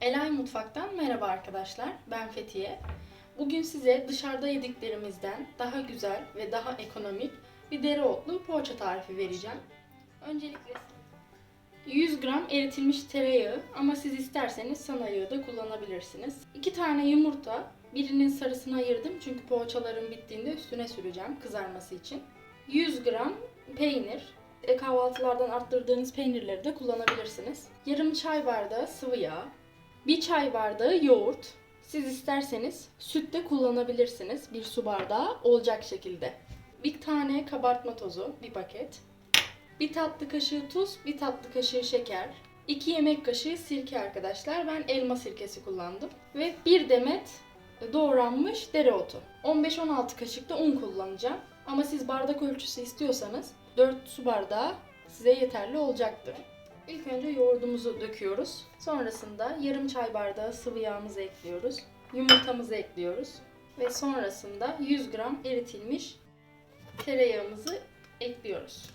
Elay Mutfak'tan merhaba arkadaşlar. Ben Fethiye. Bugün size dışarıda yediklerimizden daha güzel ve daha ekonomik bir dereotlu poğaça tarifi vereceğim. Öncelikle 100 gram eritilmiş tereyağı ama siz isterseniz sana yağı da kullanabilirsiniz. 2 tane yumurta, birinin sarısını ayırdım çünkü poğaçaların bittiğinde üstüne süreceğim kızarması için. 100 gram peynir, e, kahvaltılardan arttırdığınız peynirleri de kullanabilirsiniz. Yarım çay bardağı sıvı yağ, bir çay bardağı yoğurt. Siz isterseniz süt de kullanabilirsiniz. Bir su bardağı olacak şekilde. Bir tane kabartma tozu, bir paket. Bir tatlı kaşığı tuz, bir tatlı kaşığı şeker. 2 yemek kaşığı sirke arkadaşlar. Ben elma sirkesi kullandım. Ve bir demet doğranmış dereotu. 15-16 kaşık da un kullanacağım. Ama siz bardak ölçüsü istiyorsanız 4 su bardağı size yeterli olacaktır. İlk önce yoğurdumuzu döküyoruz. Sonrasında yarım çay bardağı sıvı yağımızı ekliyoruz. Yumurtamızı ekliyoruz. Ve sonrasında 100 gram eritilmiş tereyağımızı ekliyoruz.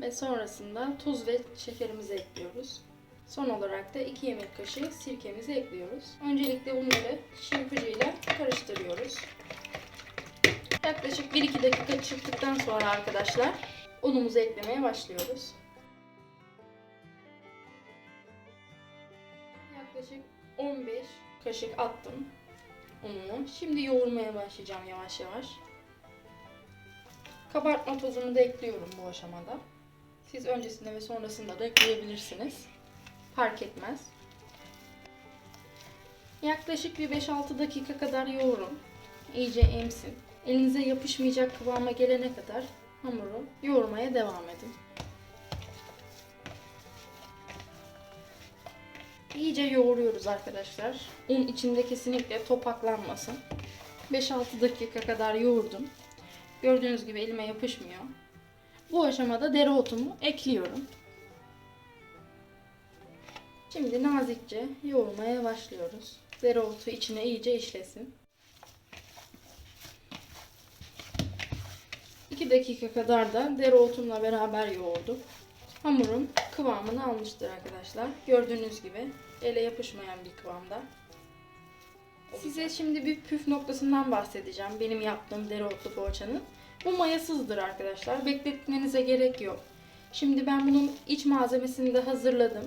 Ve sonrasında tuz ve şekerimizi ekliyoruz. Son olarak da 2 yemek kaşığı sirkemizi ekliyoruz. Öncelikle bunları çırpıcıyla karıştırıyoruz. Yaklaşık 1-2 dakika çırptıktan sonra arkadaşlar unumuzu eklemeye başlıyoruz. Yaklaşık 15 kaşık attım ununu. Şimdi yoğurmaya başlayacağım yavaş yavaş. Kabartma tozumu da ekliyorum bu aşamada. Siz öncesinde ve sonrasında da ekleyebilirsiniz. Fark etmez. Yaklaşık bir 5-6 dakika kadar yoğurun. İyice emsin. Elinize yapışmayacak kıvama gelene kadar hamuru yoğurmaya devam edin. İyice yoğuruyoruz arkadaşlar. Un içinde kesinlikle topaklanmasın. 5-6 dakika kadar yoğurdum. Gördüğünüz gibi elime yapışmıyor. Bu aşamada dereotumu ekliyorum. Şimdi nazikçe yoğurmaya başlıyoruz. Dereotu içine iyice işlesin. 2 dakika kadar da dereotumla beraber yoğurdum. Hamurum kıvamını almıştır arkadaşlar. Gördüğünüz gibi ele yapışmayan bir kıvamda. Size şimdi bir püf noktasından bahsedeceğim. Benim yaptığım dereotlu poğaçanın. Bu mayasızdır arkadaşlar. Bekletmenize gerek yok. Şimdi ben bunun iç malzemesini de hazırladım.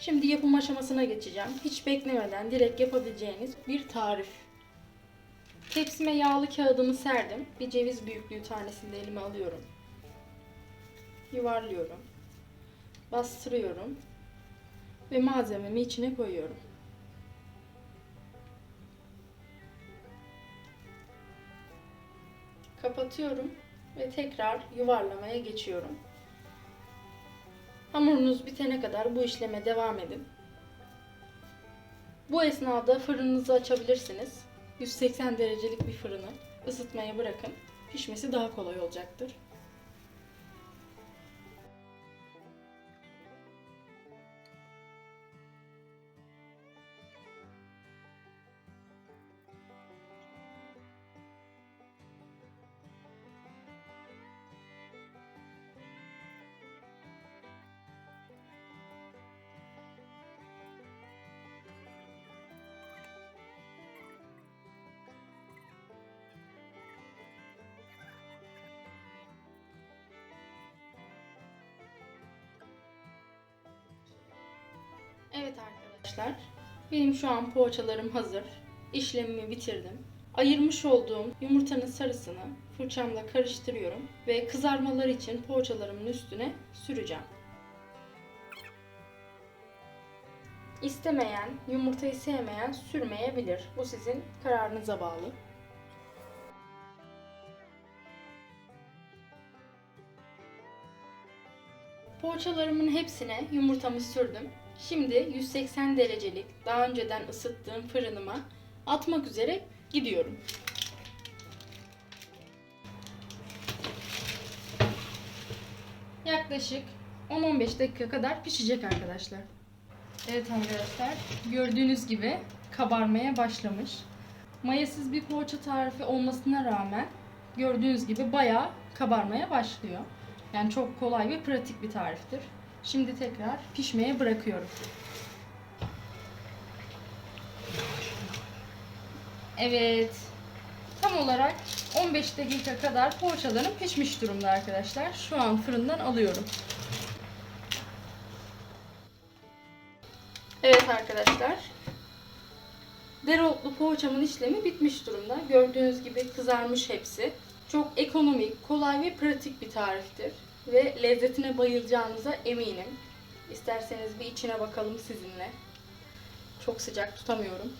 Şimdi yapım aşamasına geçeceğim. Hiç beklemeden direkt yapabileceğiniz bir tarif. Tepsime yağlı kağıdımı serdim. Bir ceviz büyüklüğü tanesini elime alıyorum. Yuvarlıyorum. Bastırıyorum. Ve malzememi içine koyuyorum. Kapatıyorum ve tekrar yuvarlamaya geçiyorum. Hamurunuz bitene kadar bu işleme devam edin. Bu esnada fırınınızı açabilirsiniz. 180 derecelik bir fırını ısıtmaya bırakın. Pişmesi daha kolay olacaktır. Evet arkadaşlar, benim şu an poğaçalarım hazır. İşlemimi bitirdim. Ayırmış olduğum yumurtanın sarısını fırçamla karıştırıyorum ve kızarmalar için poğaçalarımın üstüne süreceğim. İstemeyen, yumurtayı sevmeyen sürmeyebilir. Bu sizin kararınıza bağlı. Poğaçalarımın hepsine yumurtamı sürdüm. Şimdi 180 derecelik daha önceden ısıttığım fırınıma atmak üzere gidiyorum. Yaklaşık 10-15 dakika kadar pişecek arkadaşlar. Evet arkadaşlar gördüğünüz gibi kabarmaya başlamış. Mayasız bir poğaça tarifi olmasına rağmen gördüğünüz gibi bayağı kabarmaya başlıyor. Yani çok kolay ve pratik bir tariftir. Şimdi tekrar pişmeye bırakıyorum. Evet. Tam olarak 15 dakika kadar poğaçalarım pişmiş durumda arkadaşlar. Şu an fırından alıyorum. Evet arkadaşlar. Dereotlu poğaçamın işlemi bitmiş durumda. Gördüğünüz gibi kızarmış hepsi. Çok ekonomik, kolay ve pratik bir tariftir. Ve lezzetine bayılacağınıza eminim. İsterseniz bir içine bakalım sizinle. Çok sıcak tutamıyorum.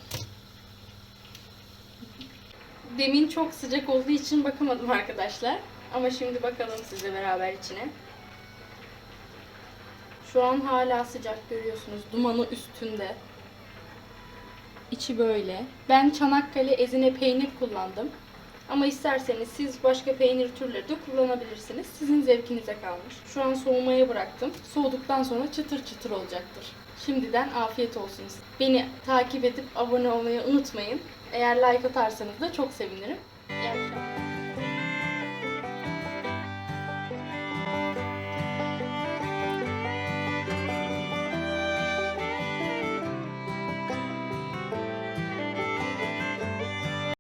Demin çok sıcak olduğu için bakamadım arkadaşlar. Ama şimdi bakalım sizle beraber içine. Şu an hala sıcak görüyorsunuz. Dumanı üstünde. İçi böyle. Ben Çanakkale ezine peynir kullandım. Ama isterseniz siz başka peynir türleri de kullanabilirsiniz. Sizin zevkinize kalmış. Şu an soğumaya bıraktım. Soğuduktan sonra çıtır çıtır olacaktır. Şimdiden afiyet olsun. Beni takip edip abone olmayı unutmayın. Eğer like atarsanız da çok sevinirim.